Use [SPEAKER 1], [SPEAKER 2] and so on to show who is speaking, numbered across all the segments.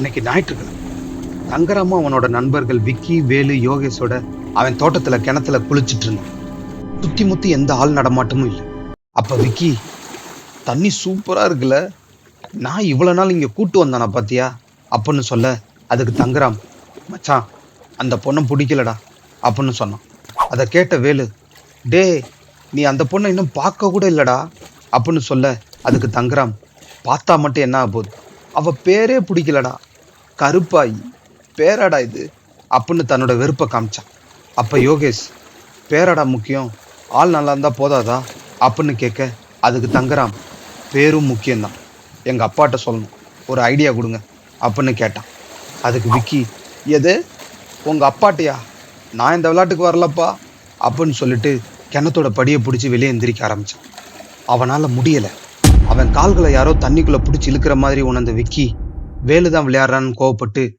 [SPEAKER 1] இன்னைக்கு ஞாயிற்றுக்கிழமை. தங்கராமும் அவனோட நண்பர்கள் விக்கி வேலு யோகேஷோட அவன் தோட்டத்துல கிணத்துல குளிச்சுட்டு இருந்தான். சுத்தி முத்தி எந்த ஆள் நடமாட்டமும் இல்லை. அப்ப விக்கி தண்ணி சூப்பரா இருக்குல்ல. நான் இவ்வளவு நாள் இங்க கூட்டு வந்தானா பாத்தியா? அப்படின்னு சொல்ல அதுக்கு தங்கராம் மச்சான் அந்த பொண்ணை பிடிக்கலடா. அப்படின்னு சொன்னான். அதை கேட்ட வேலு டே நீ அந்த பொண்ணை இன்னும் பார்க்க கூட இல்லடா. அப்படின்னு சொல்ல அதுக்கு தங்கராம் பார்த்தா மட்டும் என்ன ஆக போகுது? அவ பேரே பிடிக்கலடா. கருப்பாயி. பேராடா இது. அப்படின்னு தன்னோட வெறுப்பை காமிச்சான். அப்போ யோகேஷ் பேராடா முக்கியம். ஆள் நல்லா இருந்தால் போதாதா? அப்படின்னு கேட்க அதுக்கு தங்கராம். பேரும் முக்கியம்தான். எங்கள் அப்பாட்ட சொல்லணும். ஒரு ஐடியா கொடுங்க. அப்படின்னு கேட்டான். அதுக்கு விக்கி எது? உங்கள் அப்பாட்டையா? நான் இந்த விளையாட்டுக்கு வரலப்பா. அப்படின்னு சொல்லிட்டு கிணத்தோட படியை பிடிச்சி வெளியே எந்திரிக்க ஆரம்பித்தான் அவனால் முடியலை. அவன் கால்களை யாரோ தண்ணிக்குள்ளே பிடிச்சி இழுக்கிற மாதிரி உணர்ந்த விக்கி வேலு தான் விளையாடுறான்னு கோவப்பட்டு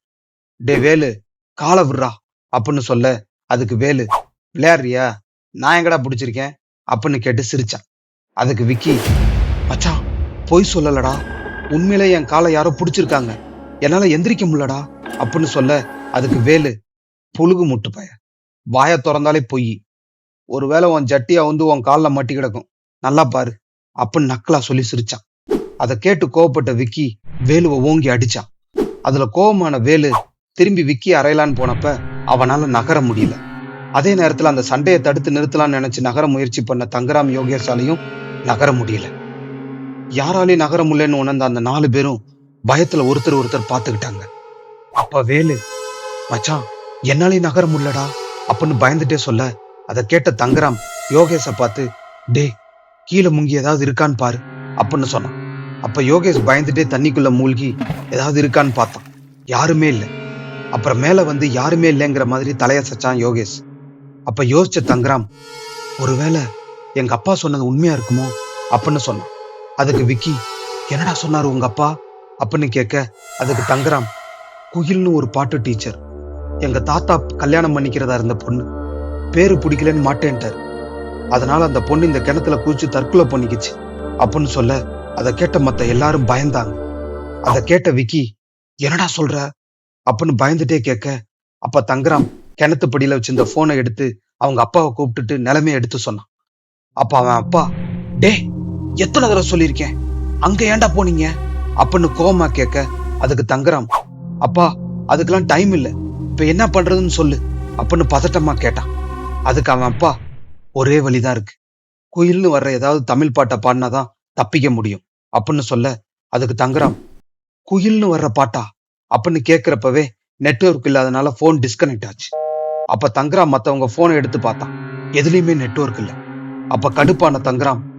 [SPEAKER 1] டே வேலு காலை விடுறா அப்படின்னு சொல்ல அதுக்கு வேலு விளையாடுறியா? நான் எங்கடா பிடிச்சிருக்கேன்? அப்படின்னு கேட்டு சிரிச்சான். அதுக்கு விக்கி மச்சான் பொய் சொல்லலடா. உண்மையிலே என் காலை யாரோ பிடிச்சிருக்காங்க. என்னால எந்திரிக்க முடியலடா. அப்படின்னு சொல்ல அதுக்கு வேலு புழுகு முட்டு பய. வாயை திறந்தாலே பொய். ஒருவேளை உன் ஜட்டியா வந்து உன் காலில் மட்டி கிடக்கும். நல்லா பாரு. அப்படின்னு நக்கலா சொல்லி சிரிச்சான். அதை கேட்டு கோவப்பட்ட விக்கி வேலுவை ஓங்கி அடிச்சான். அதுல கோவமான வேலு திரும்பி விக்கி அறையலான்னு போனப்ப அவனால நகர முடியல. அதே நேரத்துல அந்த சண்டையை தடுத்து நிறுத்தலாம்னு நினைச்சு நகர முயற்சி பண்ண தங்கராம் யோகேஷாலையும் நகர முடியல. யாராலையும் நகர முடியலன்னு உணர்ந்த அந்த நாலு பேரும் பயத்துல ஒருத்தர் ஒருத்தர் பார்த்துக்கிட்டாங்க. அப்ப வேலு மச்சான் என்னாலையும் நகர முடியலடா. அப்படின்னு பயந்துட்டே சொல்ல. அதை கேட்ட தங்கராம் யோகேஷை பார்த்து டே கீழே முங்கி ஏதாவது இருக்கான்னு பாரு. அப்படின்னு சொன்னான். அப்ப யோகேஷ் பயந்துட்டே தண்ணிக்குள்ள மூழ்கி ஏதாவது இருக்கான்னு பார்த்தான். யாருமே இல்லை. அப்புறம் மேல வந்து யாருமே இல்லைங்கிற மாதிரி தலையசைச்சான் யோகேஷ். அப்ப யோசிச்ச தங்கராம் ஒருவேளை எங்க அப்பா சொன்னது உண்மையா இருக்குமோ? அப்படின்னு சொன்னான். அதுக்கு விக்கி என்னடா சொன்னார் உங்க அப்பா? அப்படின்னு கேட்க அதுக்கு தங்கராம் குயில்னு ஒரு பாட்டு டீச்சர். எங்க தாத்தா கல்யாணம் பண்ணிக்கிறதா இருந்த பொண்ணு. பேரு பிடிக்கலன்னு மாட்டேன்ட்டார். அதனால அந்த பொண்ணு இந்த கிணத்துல குதிச்சு தற்கொலை பண்ணிக்கிச்சு. அப்படின்னு சொல்ல அதை கேட்ட மத்த எல்லாரும் பயந்தாங்க. அதை கேட்ட விக்கி என்னடா சொல்ற? அப்படின்னு பயந்துட்டே கேட்க அப்ப தங்கராம் கிணத்து படியில வச்சிருந்த போனை எடுத்து அவங்க அப்பாவை கூப்பிட்டுட்டு நிலைமையை எடுத்து சொன்னான். அப்ப அவன் அப்பா டே எத்தனை தடவை சொல்லியிருக்கேன்? அங்க ஏன்டா போனீங்க? அப்படின்னு கோமா கேட்க அதுக்கு தங்கராம் அப்பா அதுக்கெல்லாம் டைம் இல்ல. இப்ப என்ன பண்றதுன்னு சொல்லு. அப்படின்னு பதட்டமா கேட்டான். அதுக்கு அவன் அப்பா ஒரே வழிதான் இருக்கு. குயில்னு வர்ற ஏதாவது தமிழ் பாட்டை பாடினாதான் தப்பிக்க முடியும். அப்படின்னு சொல்ல அதுக்கு தங்குறான். குயில்னு வர்ற பாட்டா? அப்படின்னு கேட்கிறப்பவே நெட்வொர்க் இல்லாதனால போன் டிஸ்கனெக்ட் ஆச்சு. அப்ப தங்கராம் மத்தவங்க போனை எடுத்து பார்த்தான். எதுலயுமே நெட்வொர்க் இல்ல. அப்ப கடுப்பான தங்கராம்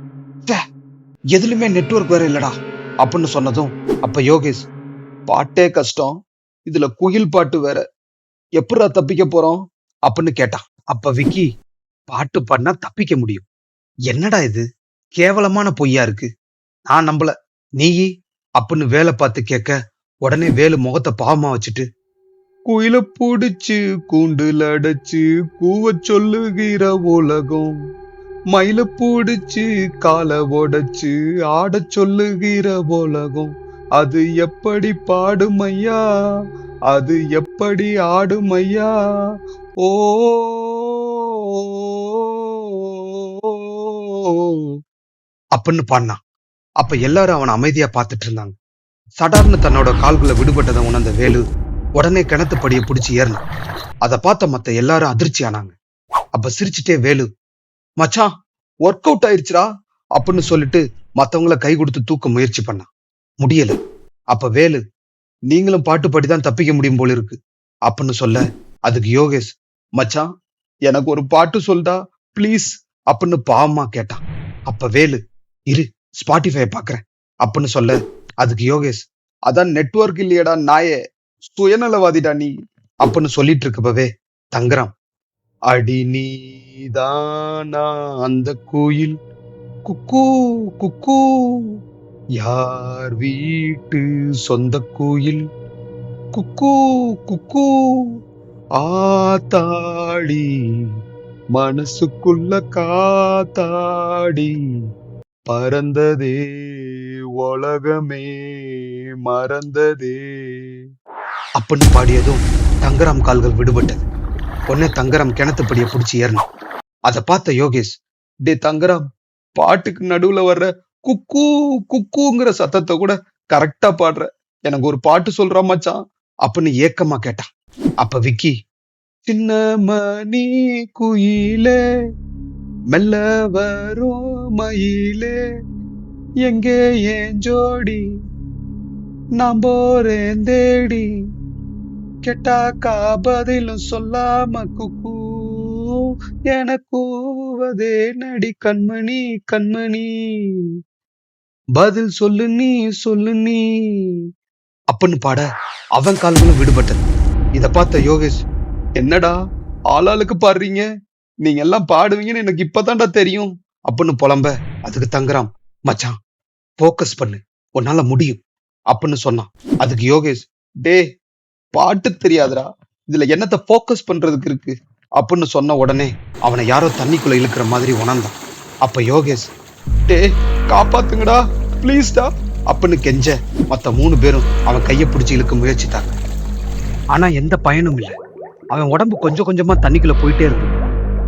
[SPEAKER 1] எதுலயுமே நெட்வொர்க் வேற இல்லடா. அப்படின்னு சொன்னதும் அப்ப யோகேஷ் பாட்டே கஷ்டம். இதுல குயில் பாட்டு வேற. எப்படா தப்பிக்க போறோம்? அப்படின்னு கேட்டான். அப்ப விக்கி பாட்டு பாடினா தப்பிக்க முடியும். என்னடா இது? கேவலமான பொய்யா இருக்கு நான் நம்பல நீயி அப்படின்னு வேலை பார்த்து கேட்க உடனே வேலு முகத்தை பாவமா வச்சுட்டு குயில பிடிச்சு கூண்டுல அடைச்சு கூவ சொல்லுகிற உலகம் மயில பிடிச்சு காலை உடைச்சு ஆட சொல்லுகிற உலகம் அது எப்படி பாடுமையா அது எப்படி ஆடுமையா ஓ அப்படின்னு பாடினான். அப்ப எல்லாரும் அவனை அமைதியா பார்த்துட்டு இருந்தாங்க. சடார்னு தன்னோட கால்குள்ள விடுபட்டதை உணர்ந்த வேலு உடனே கிணத்து படியை பிடிச்சி ஏறினான். அதை பார்த்த மத்த எல்லாரும் அதிர்ச்சி ஆனாங்க. அப்ப சிரிச்சுட்டே வேலு மச்சான் ஒர்க் அவுட் ஆயிருச்சுடா அப்படின்னு சொல்லிட்டு மத்தவங்கள கை கொடுத்து தூக்க முயற்சி பண்ணான். முடியல. அப்ப வேலு நீங்களும் பாட்டு பாடிதான் தப்பிக்க முடியும் போல இருக்கு அப்படின்னு சொல்ல அதுக்கு யோகேஷ் மச்சான் எனக்கு ஒரு பாட்டு சொல்டா ப்ளீஸ் அப்படின்னு பாவமா கேட்டான். அப்ப வேலு இரு ஸ்பாட்டிஃபை பாக்குறேன். அப்படின்னு சொல்ல. அதுக்கு யோகேஷ் அதான் நெட்வொர்க் இல்லையடா நாயே சுயநலவாதிடா நீ. அப்படின்னு சொல்லிட்டு இருக்கப்பவே தங்கராம் அடி நீதானா அந்த கோயில்? குக்கூ குக்கூ யார் வீட்டு சொந்த கோயில்? குக்கூ குக்கூ ஆத்தாடி மனசுக்குள்ள காத்தாடி. பறந்ததே உலகமே மறந்ததே. அப்படின்னு பாடியதும் தங்கராம் கால்கள் விடுபட்டது. உடனே தங்கராம் கிணத்துப்படியை பிடிச்சி ஏறணும். அதை பார்த்த யோகேஷ் டே தங்கராம் பாட்டுக்கு நடுவுல வர்ற குக்கு குக்குங்கிற சத்தத்தை கூட கரெக்டா பாடுற. எனக்கு ஒரு பாட்டு சொல்றா மச்சான் அப்படின்னு ஏக்கமா கேட்டான். அப்ப விக்கி சின்ன மணி குயிலே மெல்ல வரும் மயிலே எங்கே ஏன் ஜோடி? நாம் போறேன் தேடி. கெட்டாக்கா பதிலும் சொல்லாம குக்கு. எனக்கூவதே நடி கண்மணி கண்மணி. பதில் சொல்லு நீ சொல்லு நீ. அப்படின்னு பாட அவன் கால்களும் விடுபட்டது. இத பார்த்த யோகேஷ் என்னடா ஆளாளுக்கு பாடுறீங்க? நீங்க எல்லாம் பாடுவீங்கன்னு எனக்கு இப்பதான்டா தெரியும். அப்படின்னு புலம்ப. அதுக்கு தங்குறான். மச்சான் போக்கஸ் பண்ணு. உன்னால முடியும். அப்படின்னு சொன்னான். அதுக்கு யோகேஷ் டே பாட்டு தெரியாதுடா. இதுல என்னத்த போக்கஸ் பண்றதுக்கு இருக்கு? அப்படின்னு சொன்ன உடனே அவனை யாரோ தண்ணிக்குள்ள இழுக்கிற மாதிரி உணர்ந்தான். அப்ப யோகேஷ் டே காப்பாத்துங்கடா. ப்ளீஸ்டா. அப்படின்னு கெஞ்ச மத்த மூணு பேரும் அவன் கையை பிடிச்சி இழுக்க முயற்சித்தாங்க. ஆனா எந்த பயனும் இல்லை. அவன் உடம்பு கொஞ்சம் கொஞ்சமா தண்ணிக்குள்ள போயிட்டே இருந்தது.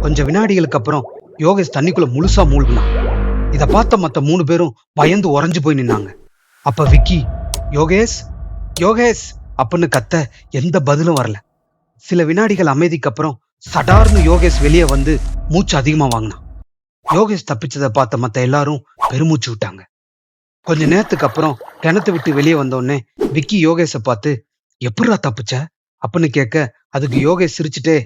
[SPEAKER 1] கொஞ்சம் வினாடிகளுக்கு அப்புறம் யோகேஷ் தண்ணிக்குள்ள முழுசா மூழ்கினான் இத பார்த்த மத்த மூணு பேரும் பயந்து உறைஞ்சு போய் நின்னாங்க. அப்ப விக்கி யோகேஷ் யோகேஷ் அப்படின்னு கத்த எந்த பதிலும் வரல. சில வினாடிகள் அமைதிக்கு அப்புறம் சடார்னு யோகேஷ் வெளியே வந்து மூச்சு அதிகமா வாங்கினான் யோகேஷ் தப்பிச்சதை பார்த்த மத்த எல்லாரும் பெருமூச்சு விட்டாங்க. கொஞ்ச நேரத்துக்கு அப்புறம் கிணத்து விட்டு வெளியே வந்தோடனே விக்கி யோகேஷை பார்த்து எப்படிரா தப்பிச்ச? அப்படின்னு கேட்க அதுக்கு யோகேஷ் சிரிச்சுட்டே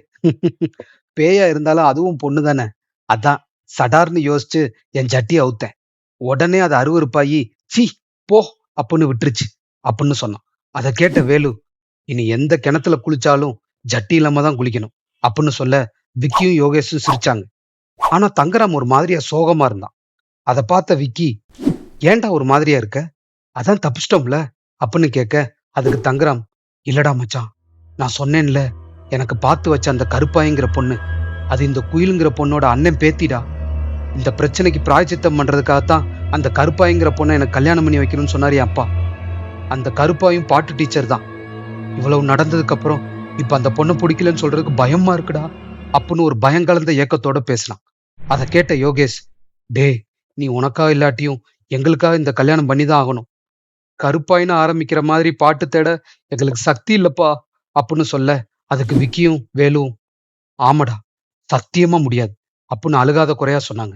[SPEAKER 1] பேயா இருந்தாலும் அதுவும் பொண்ணு தானே? அதான். சடார்னு யோசிச்சு என் ஜட்டி அவுத்தேன். உடனே அது அருவருப்பாயி சி போ அப்படின்னு விட்டுருச்சு. அப்படின்னு சொன்னான். அதை கேட்ட வேலு இனி எந்த கிணத்துல குளிச்சாலும் ஜட்டி இல்லாம தான் குளிக்கணும் அப்படின்னு சொல்ல விக்கியும் யோகேஷும் சிரிச்சாங்க. ஆனா தங்கராம் ஒரு மாதிரியா சோகமா இருந்தான். அதை பார்த்த விக்கி ஏன்டா ஒரு மாதிரியா இருக்க? அதான் தப்பிச்சிட்டோம்ல? அப்படின்னு கேட்க அதுக்கு தங்கராம் இல்லடா மச்சான் நான் சொன்னேன்ல எனக்கு பார்த்து வச்ச அந்த கருப்பாய்ங்கிற பொண்ணு அது இந்த குயிலுங்கிற பொண்ணோட அண்ணன் பேத்திடா. இந்த பிரச்சனைக்கு பிராயச்சித்தம் பண்ணுறதுக்காகத்தான் அந்த கருப்பாய்ங்கிற பொண்ணை எனக்கு கல்யாணம் பண்ணி வைக்கணும்னு சொன்னாரு என் அப்பா. அந்த கருப்பாயும் பாட்டு டீச்சர் தான். இவ்வளவு நடந்ததுக்கு அப்புறம் இப்ப அந்த பொண்ணை பிடிக்கலன்னு சொல்றதுக்கு பயமா இருக்குடா அப்படின்னு ஒரு பயம் கலந்த ஏக்கத்தோட பேசினான். அதை கேட்ட யோகேஷ் டே நீ உனக்கா இல்லாட்டியும் எங்களுக்காக இந்த கல்யாணம் பண்ணி தான் ஆகணும். கருப்பாயின்னு ஆரம்பிக்கிற மாதிரி பாட்டு தேட எங்களுக்கு சக்தி இல்லப்பா அப்படின்னு சொல்ல அதுக்கு விக்கியும் வேலும் ஆமாடா. சத்தியமா முடியாது. அப்படின்னு அழுகாத குறையா சொன்னாங்க.